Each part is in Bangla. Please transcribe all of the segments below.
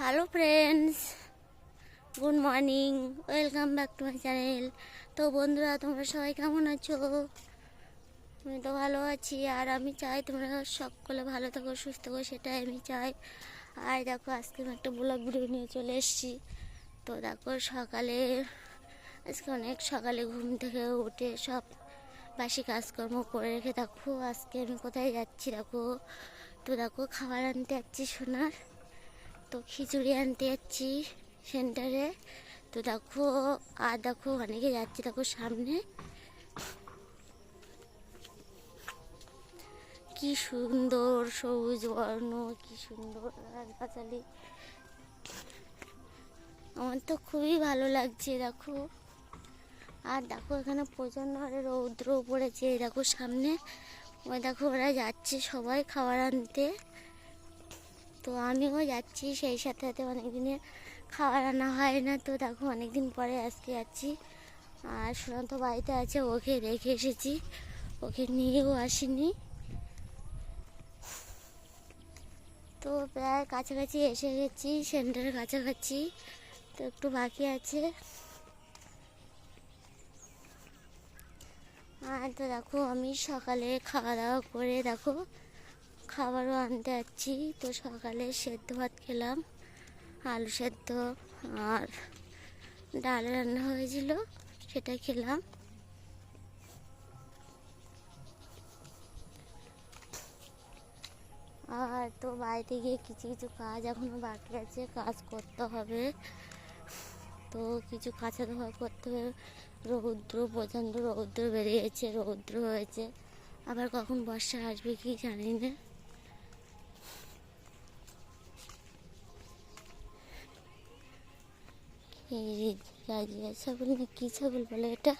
Hello friends good morning welcome back to my channel তো বন্ধুরা, তোমরা সবাই কেমন আছো? আমি তো ভালো আছি, আর আমি চাই তোমরা সকলে ভালো থাকো, সুস্থ থাকো, সেটাই আমি চাই। আর দেখো, আজকে আমি একটা ব্লগ ভিডিও নিয়ে চলে এসেছি। তো দেখো, সকালে, আজকে অনেক সকালে ঘুম থেকে উঠে সব বাসি কাজকর্ম করে রেখে দেখো, আজকে আমি কোথায় যাচ্ছি দেখো। তো দেখো, খাবার আনতে যাচ্ছি সোনার। তো খিচুড়ি আনতে যাচ্ছি সেন্টারে। তো দেখো, আর দেখো অনেকে যাচ্ছে দেখো সামনে। কি সুন্দর সবুজ বর্ণ, কি সুন্দর গাছগাছালি আমার তো খুবই ভালো লাগছে, দেখো। আর দেখো এখানে প্রচণ্ড হারে রৌদ্র পড়েছে, দেখো সামনে। ওই দেখো ওরা যাচ্ছে সবাই খাবার আনতে। তো আমিও যাচ্ছি, সেই সাথে সাথে অনেক দিনে খাবার আনা হয় না। তো দেখো অনেক দিন পরে আজকে যাচ্ছি। আর সোনা তো বাড়িতে আছে, ওকে রেখে এসেছি। ওকে নিয়েও আসিনি। তো প্রায় কাছাকাছি এসে গেছি, সেন্টারের কাছাকাছি। তো একটু বাকি আছে। আর তো দেখো, আমি সকালে খাওয়া দাওয়া করে, দেখো খাবারও আনতে যাচ্ছি। তো সকালে সেদ্ধ ভাত খেলাম, আলু সেদ্ধ আর ডাল রান্না হয়েছিল, সেটা খেলাম। আর তো বাড়িতে গিয়ে কিছু কিছু কাজ এখনও বাকি আছে, কাজ করতে হবে। তো কিছু কাঁচা ধোয়া করতে হবে। রৌদ্র, প্রচণ্ড রৌদ্র বেরিয়েছে, রৌদ্র হয়েছে। আবার কখন বর্ষা আসবে কি জানি না। এই ছাগল না কি ছাগল বলে এটা?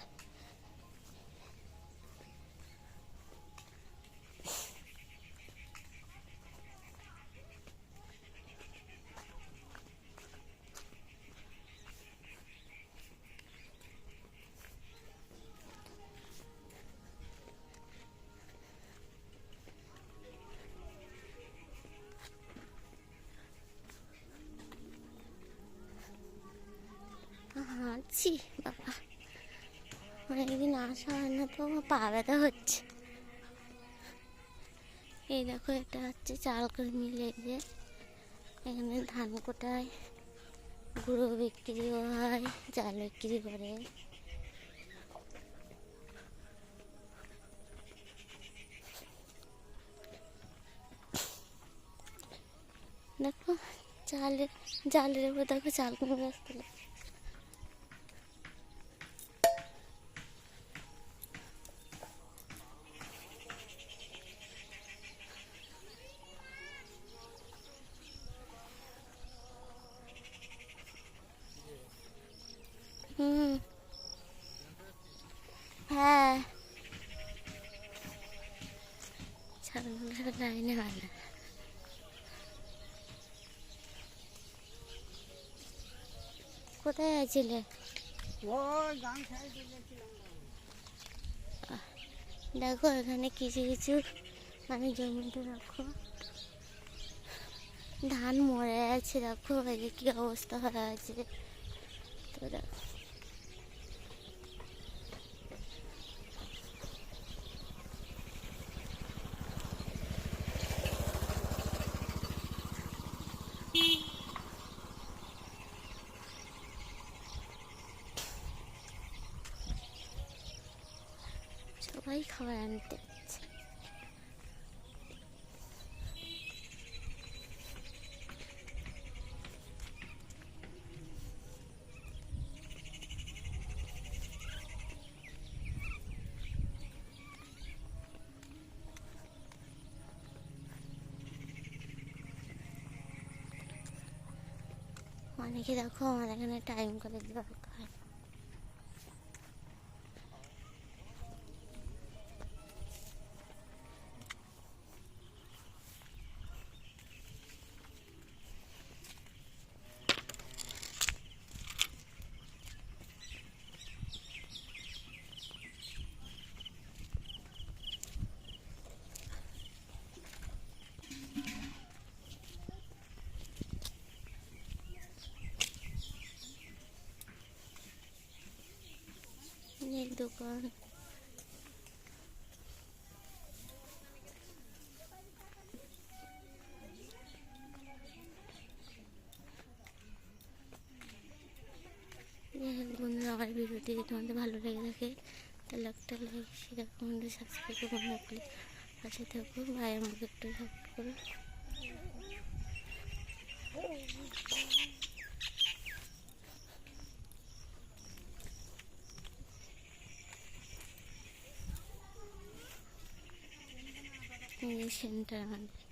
হাঁটছি বাবা। অনেকদিন আসা হয় না তো, আমার পা ব্যথা হচ্ছে। এই দেখো, এটা হচ্ছে চাল করে মিলে যে এখানে ধান কোটায়, গুঁড়ো বিক্রি হয় চাল বিক্রি করে। দেখো, চালের, জালের উপর দেখো চাল কোনো রাস্তা লাইনে ভালো কোথায় আছিলে দেখো এখানে কিছু কিছু মানে জমিতে দেখো। ধান মরে আছে দেখো এই কি অবস্থা হয়ে আছে। তো দেখো। সবাই খাবার আনতে অনেকে দেখো আমার এখানে টাইম করে দরকার দোকান। বন্ধুরা, আমার ভিডিওটি যদি তোমাদের ভালো লেগে থাকে, তাহলে একটা লাইক শেয়ার কমেন্ট সাবস্ক্রাইব করে বন্ধ করলে পাশে থাকো ভাই আমাকে একটু সাপোর্ট করো এই সেন্টার আমাদের